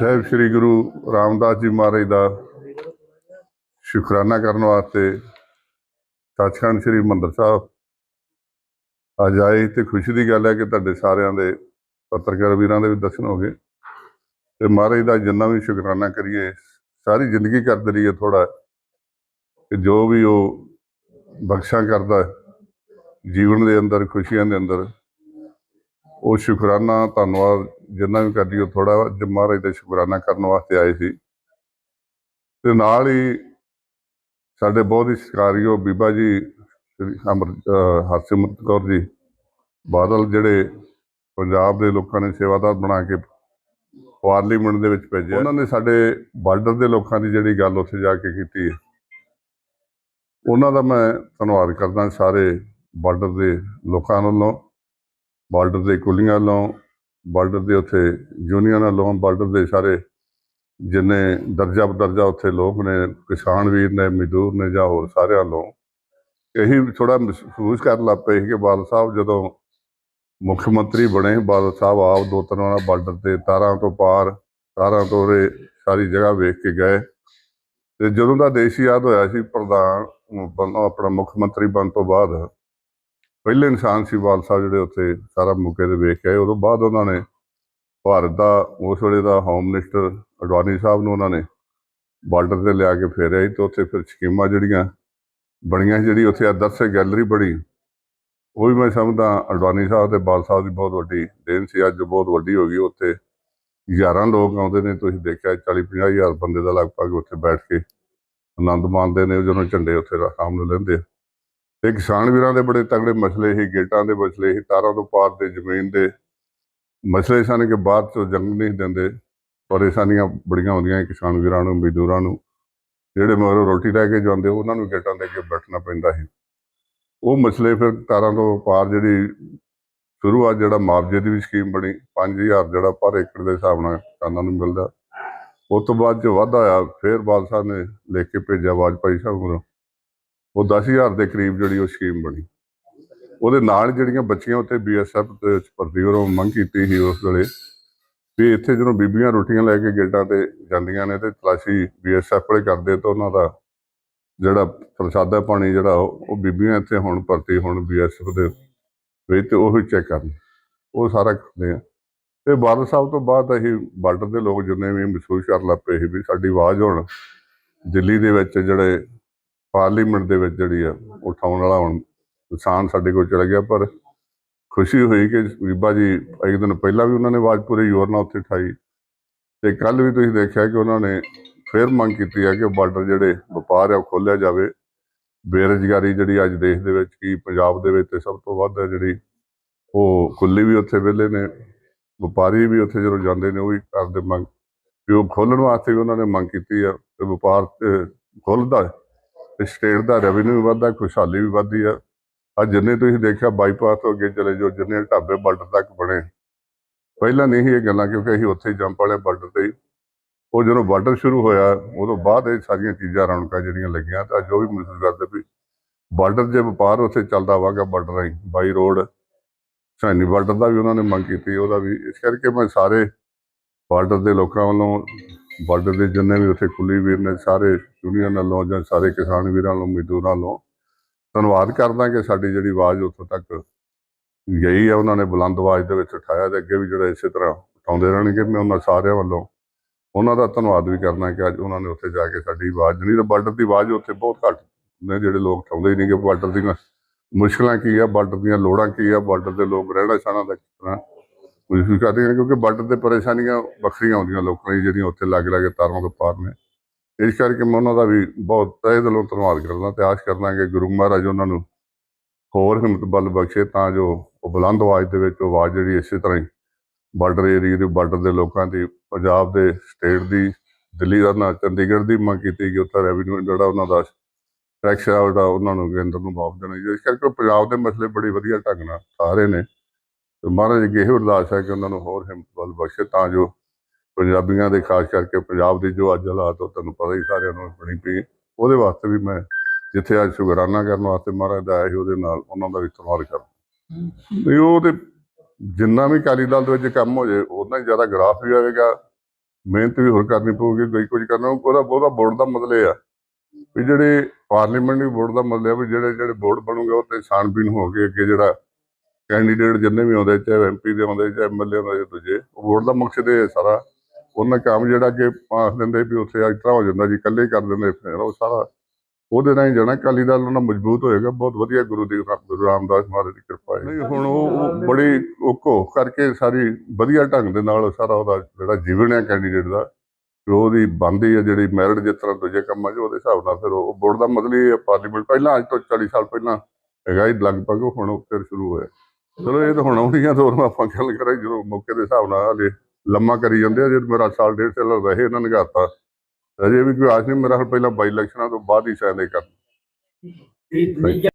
ਸਾਹਿਬ ਸ੍ਰੀ ਗੁਰੂ ਰਾਮਦਾਸ ਜੀ ਮਹਾਰਾਜ ਦਾ ਸ਼ੁਕਰਾਨਾ ਕਰਨ ਵਾਸਤੇ ਸੱਚਖੰਡ ਸ੍ਰੀ ਮੰਦਰ ਸਾਹਿਬ ਅੱਜ ਆਏ ਤੇ ਖੁਸ਼ੀ ਦੀ ਗੱਲ ਹੈ ਕਿ ਤੁਹਾਡੇ ਸਾਰਿਆਂ ਦੇ ਪੱਤਰਕਾਰ ਵੀਰਾਂ ਦੇ ਵੀ ਦਰਸ਼ਨ ਹੋ ਗਏ ਤੇ ਮਹਾਰਾਜ ਦਾ ਜਿੰਨਾ ਵੀ ਸ਼ੁਕਰਾਨਾ ਕਰੀਏ, ਸਾਰੀ ਜ਼ਿੰਦਗੀ ਕਰਦੇ ਰਹੀਏ ਥੋੜਾ ਕਿ ਜੋ ਵੀ ਉਹ ਬਖਸ਼ਾਂ ਕਰਦਾ ਜੀਵਨ ਦੇ ਅੰਦਰ, ਖੁਸ਼ੀਆਂ ਦੇ ਅੰਦਰ ਉਹ ਸ਼ੁਕਰਾਨਾ ਧੰਨਵਾਦ ਜਿੰਨਾ ਵੀ ਕਰਦੀ, ਉਹ ਥੋੜਾ ਅੱਜ ਮਹਾਰਾਜ ਦਾ ਸ਼ੁਕਰਾਨਾ ਕਰਨ ਵਾਸਤੇ ਆਏ ਸੀ। ਤੇ ਨਾਲ ਹੀ ਸਾਡੇ ਬਹੁਤ ਹੀ ਸਤਿਕਾਰਯੋਗ ਬੀਬਾ ਜੀ, ਸ੍ਰੀ ਅਮਰ ਹਰਸਿਮਰਤ ਕੌਰ ਜੀ, ਬਾਦਲ ਜਿਹੜੇ ਪੰਜਾਬ ਦੇ ਲੋਕਾਂ ਨੇ ਸੇਵਾਦਾਰ ਬਣਾ ਕੇ ਪਾਰਲੀਮੈਂਟ ਦੇ ਵਿੱਚ ਭੇਜਿਆ। ਉਹਨਾਂ ਨੇ ਸਾਡੇ ਬਾਰਡਰ ਦੇ ਲੋਕਾਂ ਦੀ ਜਿਹੜੀ ਗੱਲ ਉੱਥੇ ਜਾ ਕੇ ਕੀਤੀ ਹੈ। ਉਹਨਾਂ ਦਾ ਮੈਂ ਧੰਨਵਾਦ ਕਰਦਾ ਸਾਰੇ ਬਾਰਡਰ ਦੇ ਲੋਕਾਂ ਵੱਲੋਂ। ਬਾਰਡਰ ਦੇ ਕੁਲੀਆਂ ਵੱਲੋਂ, ਬਾਰਡਰ ਦੇ ਉੱਥੇ ਯੂਨੀਅਨ ਵੱਲੋਂ, ਬਾਰਡਰ ਦੇ ਸਾਰੇ ਜਿੰਨੇ ਦਰਜਾ ਬਦਰਜਾ ਉੱਥੇ ਲੋਕ ਨੇ, ਕਿਸਾਨ ਵੀਰ ਨੇ, ਮਜ਼ਦੂਰ ਨੇ ਜਾਂ ਹੋਰ ਸਾਰਿਆਂ ਵੱਲੋਂ, ਇਹੀ ਥੋੜਾ ਮਹਿਸੂਸ ਕਰਨ ਲੱਗ ਪਏ ਸੀ ਕਿ ਬਾਦਲ ਸਾਹਿਬ ਜਦੋਂ ਮੁੱਖ ਮੰਤਰੀ ਬਣੇ, ਬਾਦਲ ਸਾਹਿਬ ਆਪ ਦੋ ਤਿੰਨ ਵਾਰ ਬਾਰਡਰ ਤੇ ਤਾਰਾਂ ਤੋਂ ਪਾਰ, ਤਾਰਾਂ ਤੋਂ ਉਰੇ ਸਾਰੀ ਜਗ੍ਹਾ ਵੇਖ ਕੇ ਗਏ। ਤੇ ਜਦੋਂ ਦਾ ਦੇਸ਼ ਆਜ਼ਾਦ ਹੋਇਆ ਸੀ, ਪ੍ਰਧਾਨ ਬਣ- ਆਪਣਾ ਮੁੱਖ ਮੰਤਰੀ ਬਣ ਤੋਂ ਬਾਅਦ ਪਹਿਲੇ ਇਨਸਾਨ ਸੀ ਬਾਦਲ ਸਾਹਿਬ ਜਿਹੜੇ ਉੱਥੇ ਸਾਰਾ ਮੌਕੇ ਤੇ ਵੇਖ ਕੇ ਆਏ। ਉਦੋਂ ਬਾਅਦ ਉਹਨਾਂ ਨੇ ਭਾਰਤ ਦਾ ਉਸ ਵੇਲੇ ਦਾ ਹੋਮ ਮਿਨਿਸਟਰ ਅਡਵਾਨੀ ਸਾਹਿਬ ਨੂੰ ਉਹਨਾਂ ਨੇ ਬਾਰਡਰ ਤੇ ਲਿਆ ਕੇ ਫੇਰਿਆ ਸੀ ਤੇ ਉੱਥੇ ਫਿਰ ਸਕੀਮਾਂ ਜਿਹੜੀਆਂ ਬਣੀਆਂ ਸੀ, ਜਿਹੜੀ ਉੱਥੇ ਆਦਰਸ਼ ਗੈਲਰੀ ਬਣੀ ਉਹ ਵੀ ਮੈਂ ਸਮਝਦਾ ਅਡਵਾਨੀ ਸਾਹਿਬ ਤੇ ਬਾਲ ਸਾਹਿਬ ਦੀ ਬਹੁਤ ਵੱਡੀ ਦੇਣ ਸੀ। ਅੱਜ ਬਹੁਤ ਵੱਡੀ ਹੋ ਗਈ। ਉੱਥੇ ਹਜ਼ਾਰਾਂ ਲੋਕ ਆਉਂਦੇ ਨੇ। ਤੁਸੀਂ ਦੇਖਿਆ 40 50 ਹਜ਼ਾਰ ਬੰਦੇ ਦਾ ਲਗਭਗ ਉੱਥੇ ਬੈਠ ਕੇ ਆਨੰਦ ਮਾਣਦੇ ਨੇ। ਜਦੋਂ ਝੰਡੇ ਉੱਥੇ ਰਾ- ਸਾਹਮਣੇ ਲੈਂਦੇ ਆ। ਤੇ ਕਿਸਾਨ ਵੀਰਾਂ ਦੇ ਬੜੇ ਤਗੜੇ ਮਸਲੇ ਸੀ, ਗੇਟਾਂ ਦੇ ਮਸਲੇ ਸੀ, ਤਾਰਾਂ ਤੋਂ ਪਾਰ ਦੇ ਜ਼ਮੀਨ ਦੇ ਮਸਲੇ ਸਨ ਕਿ ਬਾਅਦ ਚੋਂ ਜੰਗ ਨਹੀਂ ਦਿੰਦੇ, ਪਰੇਸ਼ਾਨੀਆਂ ਬੜੀਆਂ ਹੁੰਦੀਆਂ ਕਿਸਾਨ ਵੀਰਾਂ ਨੂੰ, ਮਜ਼ਦੂਰਾਂ ਨੂੰ, ਜਿਹੜੇ ਮਗਰੋਂ ਰੋਟੀ ਲੈ ਕੇ ਜਾਂਦੇ, ਉਹਨਾਂ ਨੂੰ ਗੇਟਾਂ ਦੇ ਅੱਗੇ ਬੈਠਣਾ ਪੈਂਦਾ ਸੀ। ਉਹ ਮਸਲੇ ਫਿਰ ਤਾਰਾਂ ਤੋਂ ਪਾਰ ਜਿਹੜੀ ਸ਼ੁਰੂਆਤ ਜਿਹੜਾ ਮੁਆਵਜ਼ੇ ਦੀ ਵੀ ਸਕੀਮ ਬਣੀ 5000 ਜਿਹੜਾ ਪਰ ਏਕੜ ਦੇ ਹਿਸਾਬ ਨਾਲ ਕਿਸਾਨਾਂ ਨੂੰ ਮਿਲਦਾ। ਉਸ ਤੋਂ ਬਾਅਦ ਜੋ ਵਾਧਾ ਆਇਆ ਫਿਰ ਬਾਦਸ਼ਾਹ ਨੇ ਲਿਖ ਕੇ ਭੇਜਿਆ ਵਾਜਪਾਈ ਸਾਹਿਬ ਨੂੰ। ਉਹ 10000 ਦੇ ਕਰੀਬ ਜਿਹੜੀ ਉਹ ਸਕੀਮ ਬਣੀ। ਉਹਦੇ ਨਾਲ ਜਿਹੜੀਆਂ ਬੱਚੀਆਂ ਉੱਥੇ ਬੀਐਸਐਫ ਦੇ ਵਿੱਚ ਭਰਤੀ ਹੋਣ ਮੰਗ ਕੀਤੀ ਸੀ ਉਸ ਵੇਲੇ ਵੀ ਇੱਥੇ ਜਦੋਂ ਬੀਬੀਆਂ ਰੋਟੀਆਂ ਲੈ ਕੇ ਗੇਟਾਂ ਤੇ ਜਾਂਦੀਆਂ ਨੇ ਤੇ ਤਲਾਸ਼ੀ ਬੀਐਸਐਫ ਵਾਲੇ ਕਰਦੇ ਤਾਂ ਉਹਨਾਂ ਦਾ ਜਿਹੜਾ ਪ੍ਰਸ਼ਾਦਾ ਪਾਣੀ ਜਿਹੜਾ ਉਹ ਬੀਬੀਆਂ ਇੱਥੇ ਹੁਣ ਭਰਤੀ ਹੁਣ ਬੀਐਸਐਫ ਦੇ ਵਿੱਚ ਉਹ ਹੀ ਚੈੱਕ ਕਰਨ। ਉਹ ਸਾਰਾ ਕਰਦੇ ਆ। ਤੇ ਬਾਦਲ ਸਾਹਿਬ ਤੋਂ ਬਾਅਦ ਅਸੀਂ ਬਾਰਡਰ ਦੇ ਲੋਕ ਜਿੰਨੇ ਵੀ ਮਹਿਸੂਸ ਕਰਨ ਲੱਗ ਪਏ ਸੀ ਵੀ ਸਾਡੀ ਆਵਾਜ਼ ਹੁਣ ਦਿੱਲੀ ਦੇ ਵਿੱਚ ਜਿਹੜੇ ਪਾਰਲੀਮੈਂਟ ਦੇ ਵਿੱਚ ਜਿਹੜੀ ਆ ਉਠਾਉਣ ਵਾਲਾ ਹੁਣ ਇਨਸਾਨ ਸਾਡੇ ਕੋਲ ਚਲਾ ਗਿਆ, ਪਰ ਖੁਸ਼ੀ ਹੋਈ ਕਿ ਬੀਬਾ ਜੀ, ਇੱਕ ਦਿਨ ਪਹਿਲਾਂ ਵੀ ਉਹਨਾਂ ਨੇ ਆਵਾਜ਼ ਪੂਰੇ ਜ਼ੋਰ ਨਾਲ ਉੱਥੇ ਠਾਈ। ਤੇ ਕੱਲ ਵੀ ਤੁਸੀਂ ਦੇਖਿਆ ਕਿ ਉਹਨਾਂ ਨੇ ਫਿਰ ਮੰਗ ਕੀਤੀ ਹੈ ਕਿ ਬਾਰਡਰ ਜਿਹੜੇ ਵਪਾਰ ਆ, ਉਹ ਖੋਲਿਆ ਜਾਵੇ। ਬੇਰੁਜ਼ਗਾਰੀ ਜਿਹੜੀ ਅੱਜ ਦੇਸ਼ ਦੇ ਵਿੱਚ ਕੀ, ਪੰਜਾਬ ਦੇ ਵਿੱਚ ਤੇ ਸਭ ਤੋਂ ਵੱਧ ਹੈ ਜਿਹੜੀ, ਉਹ ਕੁੱਲੀ ਵੀ ਉੱਥੇ ਵਿਹਲੇ ਨੇ, ਵਪਾਰੀ ਵੀ ਉੱਥੇ ਜਦੋਂ ਜਾਂਦੇ ਨੇ, ਉਹ ਵੀ ਕਰਦੇ ਮੰਗ, ਵੀ ਉਹ ਖੋਲਣ ਵਾਸਤੇ ਵੀ ਉਹਨਾਂ ਨੇ ਮੰਗ ਕੀਤੀ ਆ, ਤੇ ਵਪਾਰ ਤੇ ਖੁੱਲਦਾ ਤੇ ਸਟੇਟ ਦਾ ਰੈਵਨਿਊ ਵੀ ਵੱਧਦਾ, ਖੁਸ਼ਹਾਲੀ ਵੀ ਵੱਧਦੀ ਆ। ਅੱਜ ਜਿੰਨੇ ਤੁਸੀਂ ਦੇਖਿਆ ਬਾਈਪਾਸ ਤੋਂ ਅੱਗੇ ਚਲੇ ਜਾਓ, ਜਿੰਨੇ ਢਾਬੇ ਬਾਰਡਰ ਤੱਕ ਬਣੇ। ਪਹਿਲਾਂ ਨਹੀਂ ਸੀ ਇਹ ਗੱਲਾਂ, ਕਿਉਂਕਿ ਅਸੀਂ ਉੱਥੇ ਜੰਪ ਵਾਲੇ ਬਾਰਡਰ ਤੇ ਉਹ ਜਦੋਂ ਬਾਰਡਰ ਸ਼ੁਰੂ ਹੋਇਆ, ਉਦੋਂ ਬਾਅਦ ਇਹ ਸਾਰੀਆਂ ਚੀਜ਼ਾਂ ਰੌਣਕਾਂ ਜਿਹੜੀਆਂ ਲੱਗੀਆਂ, ਤਾਂ ਜੋ ਵੀ ਮਹਿਸੂਸ ਕਰਦੇ ਵੀ ਬਾਰਡਰ ਜੇ ਵਪਾਰ ਉੱਥੇ ਚੱਲਦਾ ਵਾਗਾ ਬਾਰਡਰ ਰਾਹੀਂ ਬਾਈ ਰੋਡ ਸੈਨੀ ਬਾਰਡਰ ਦਾ ਵੀ ਉਹਨਾਂ ਨੇ ਮੰਗ ਕੀਤੀ, ਉਹਦਾ ਵੀ ਇਸ ਕਰਕੇ ਮੈਂ ਸਾਰੇ ਬਾਰਡਰ ਦੇ ਲੋਕਾਂ ਵੱਲੋਂ ਬਾਰਡਰ ਦੇ ਜਿੰਨੇ ਵੀ ਉੱਥੇ ਕੁਲੀ ਵੀਰ ਨੇ, ਸਾਰੇ ਯੂਨੀਅਨ ਵੱਲੋਂ ਜਾਂ ਸਾਰੇ ਕਿਸਾਨ ਵੀਰਾਂ ਵੱਲੋਂ ਮਜ਼ਦੂਰਾਂ ਵੱਲੋਂ ਧੰਨਵਾਦ ਕਰਦਾ ਕਿ ਸਾਡੀ ਜਿਹੜੀ ਆਵਾਜ਼ ਉੱਥੋਂ ਤੱਕ ਗਈ ਹੈ। ਉਹਨਾਂ ਨੇ ਬੁਲੰਦ ਆਵਾਜ਼ ਦੇ ਵਿੱਚ ਉਠਾਇਆ ਤੇ ਅੱਗੇ ਵੀ ਜਿਹੜਾ ਇਸੇ ਤਰ੍ਹਾਂ ਉਠਾਉਂਦੇ ਰਹਿਣਗੇ। ਮੈਂ ਉਹਨਾਂ ਸਾਰਿਆਂ ਵੱਲੋਂ ਉਹਨਾਂ ਦਾ ਧੰਨਵਾਦ ਵੀ ਕਰਨਾ ਕਿ ਅੱਜ ਉਹਨਾਂ ਨੇ ਉੱਥੇ ਜਾ ਕੇ ਸਾਡੀ ਆਵਾਜ਼, ਨਹੀਂ ਤਾਂ ਬਾਰਡਰ ਦੀ ਆਵਾਜ਼ ਉੱਥੇ ਬਹੁਤ ਘੱਟ ਨੇ ਜਿਹੜੇ ਲੋਕ ਉਠਾਉਂਦੇ ਹੀ ਨਹੀਂ ਕਿ ਬਾਰਡਰ ਦੀਆਂ ਮੁਸ਼ਕਲਾਂ ਕੀ ਆ, ਬਾਰਡਰ ਦੀਆਂ ਲੋੜਾਂ ਕੀ ਆ, ਬਾਰਡਰ ਦੇ ਲੋਕ ਰਹਿਣਾ ਸਹਿਣਾ ਦਾ ਕਿਸ ਤਰ੍ਹਾਂ ਮਹਿਸੂਸ ਕਰਦੇ ਹਨ ਕਿਉਂਕਿ ਬਾਰਡਰ ਤੇ ਪਰੇਸ਼ਾਨੀਆਂ ਵੱਖਰੀਆਂ ਆਉਂਦੀਆਂ ਲੋਕਾਂ ਦੀ ਜਿਹੜੀਆਂ ਉੱਥੇ ਲੱਗ ਲੱਗੇ ਤਾਰਾਂ ਤੋਂ ਪਾਰ ਨੇ। ਇਸ ਕਰਕੇ ਮੈਂ ਉਹਨਾਂ ਦਾ ਵੀ ਬਹੁਤ ਤਹਿ ਦਿਲੋਂ ਧੰਨਵਾਦ ਕਰਦਾ ਤੇ ਆਸ ਕਰਦਾ ਕਿ ਗੁਰੂ ਮਹਾਰਾਜ ਉਹਨਾਂ ਨੂੰ ਹੋਰ ਹਿੰਮਤ ਬਲ ਬਖਸ਼ੇ ਤਾਂ ਜੋ ਉਹ ਬੁਲੰਦ ਆਵਾਜ਼ ਦੇ ਵਿੱਚ ਆਵਾਜ਼ ਜਿਹੜੀ ਇਸੇ ਤਰ੍ਹਾਂ ਹੀ ਬਾਰਡਰ ਏਰੀਆ ਦੇ ਬਾਰਡਰ ਦੇ ਲੋਕਾਂ ਦੀ, ਪੰਜਾਬ ਦੇ ਸਟੇਟ ਦੀ, ਦਿੱਲੀ ਦਾ ਨਾ, ਚੰਡੀਗੜ੍ਹ ਦੀ ਮੰਗ ਕੀਤੀ ਕਿ ਉੱਥੇ ਰੈਵਨਿਊ ਜਿਹੜਾ ਉਹਨਾਂ ਦਾ ਟੈਕਸ ਆ ਉਹਦਾ ਉਹਨਾਂ ਨੂੰ ਕੇਂਦਰ ਨੂੰ ਵਾਪਸ ਦੇਣਾ ਚਾਹੀਦਾ। ਇਸ ਕਰਕੇ ਉਹ ਪੰਜਾਬ ਦੇ ਮਸਲੇ ਬੜੀ ਵਧੀਆ ਢੰਗ ਨਾਲ ਸਾਰੇ ਨੇ। ਤੇ ਮਹਾਰਾਜ ਅੱਗੇ ਇਹ ਅਰਦਾਸ ਹੈ ਕਿ ਉਹਨਾਂ ਨੂੰ ਹੋਰ ਹਿੰਮਤ ਬਲ ਬਖਸ਼ੇ ਤਾਂ ਜੋ ਪੰਜਾਬੀਆਂ ਦੇ ਖਾਸ ਕਰਕੇ ਪੰਜਾਬ ਦੇ ਜੋ ਅੱਜ ਹਾਲਾਤ ਉਹ ਤੁਹਾਨੂੰ ਪਤਾ ਹੀ ਸਾਰਿਆਂ ਨੂੰ ਬਣੀ ਪਈ ਉਹਦੇ ਵਾਸਤੇ ਵੀ ਮੈਂ ਜਿੱਥੇ ਅੱਜ ਸ਼ੁਕਰਾਨਾ ਕਰਨ ਵਾਸਤੇ ਮਹਾਰਾਜ ਦਾ ਆਇਆ ਸੀ, ਉਹਦੇ ਨਾਲ ਉਹਨਾਂ ਦਾ ਵੀ ਧੰਨਵਾਦ ਕਰਦਾ। ਨਹੀਂ ਉਹ ਤੇ ਜਿੰਨਾ ਵੀ ਅਕਾਲੀ ਦਲ ਦੇ ਵਿੱਚ ਕੰਮ ਹੋ ਜਾਏ ਉਹਨਾਂ ਹੀ ਜ਼ਿਆਦਾ ਗ੍ਰਾਫ ਵੀ ਆਵੇਗਾ। ਮਿਹਨਤ ਵੀ ਹੋਰ ਕਰਨੀ ਪਊਗੀ, ਕੋਈ ਕੁਝ ਕਰਨਾ ਉਹਦਾ ਉਹਦਾ ਬੋਰਡ ਦਾ ਮਤਲਬ ਇਹ ਆ ਵੀ ਜਿਹੜੇ ਪਾਰਲੀਮੈਂਟ ਬੋਰਡ ਦਾ ਮਤਲਬ ਆ ਵੀ ਜਿਹੜੇ ਜਿਹੜੇ ਬੋਰਡ ਬਣੂਗੇ, ਉਹ ਤੇ ਛਾਣਬੀਣ ਹੋ ਕੇ ਅੱਗੇ ਜਿਹੜਾ ਕੈਂਡੀਡੇਟ ਜਿੰਨੇ ਵੀ ਆਉਂਦੇ ਚਾਹੇ ਐਮਪੀ ਦੇ ਆਉਂਦੇ ਚਾਹੇ ਐਮਐਲਏ ਆਉਂਦੇ ਜਾਂ ਦੂਜੇ ਉਹ ਵੋਟ ਦਾ ਮਕਸਦ ਇਹ ਸਾਰਾ। ਉਹਨਾਂ ਕੰਮ ਜਿਹੜਾ ਕਿ ਪਾਸ ਦਿੰਦੇ ਵੀ ਉੱਥੇ ਇਸ ਤਰ੍ਹਾਂ ਹੋ ਜਾਂਦਾ ਜੀ ਇਕੱਲੇ ਕਰ ਦਿੰਦੇ ਫਿਰ ਉਹ ਸਾਰਾ। ਉਹਦੇ ਨਾਲ ਹੀ ਜਾਣਾ ਅਕਾਲੀ ਦਲ ਉਹਨਾਂ ਮਜ਼ਬੂਤ ਹੋਏਗਾ। ਬਹੁਤ ਵਧੀਆ ਗੁਰੂ ਦੀ ਗੁਰੂ ਰਾਮਦਾਸ ਮਹਾਰਾਜ ਦੀ ਕਿਰਪਾ ਹੈ। ਨਹੀਂ ਹੁਣ ਉਹ ਬੜੀ ਉਹ ਕਰਕੇ ਸਾਰੀ ਵਧੀਆ ਢੰਗ ਦੇ ਨਾਲ ਸਾਰਾ ਉਹਦਾ ਜਿਹੜਾ ਜੀਵਨ ਹੈ ਕੈਂਡੀਡੇਟ ਦਾ ਉਹਦੀ ਬੰਦੀ ਹੈ ਜਿਹੜੀ ਮੈਰਿਟ ਜਿਸ ਤਰ੍ਹਾਂ ਦੂਜੇ ਕੰਮਾਂ 'ਚ ਉਹਦੇ ਹਿਸਾਬ ਨਾਲ ਫਿਰ ਉਹ ਬੋਰਡ ਦਾ ਮਤਲਬ ਇਹ ਪਾਰਲੀਮੈਂਟ ਪਹਿਲਾਂ ਅੱਜ ਤੋਂ 40 ਸਾਲ ਪਹਿਲਾਂ ਹੈਗਾ ਹੀ ਲਗਭਗ ਹੁਣ ਫਿਰ ਸ਼ੁਰੂ ਹੋਇਆ। ਚਲੋ ਇਹ ਤਾਂ ਹੁਣ ਆਉਣੀਆਂ ਤੋਂ ਆਪਾਂ ਗੱਲ ਕਰਾਂ ਜਦੋਂ ਮੌਕੇ ਦੇ ਹਿਸਾਬ ਨਾਲ ਹਲੇ ਲੰਮਾ ਕਰੀ ਜਾਂਦੇ ਆ ਜੇ ਮੇਰਾ ਸਾਲ ਡੇਢ ਸਾਲ ਰਹੇ ਇਹਨਾਂ ਨੇ ਘਾਤਾ ਅਜੇ ਵੀ ਕੋਈ ਆਸ ਨਹੀਂ ਮੇਰਾ ਹਾਲੇ ਪਹਿਲਾਂ ਬਾਈ ਇਲੈਕਸ਼ਨਾਂ ਤੋਂ ਬਾਅਦ ਹੀ ਸ਼ਾਇਦ ਇਹ ਕਰ ਇਹ ਨਹੀਂ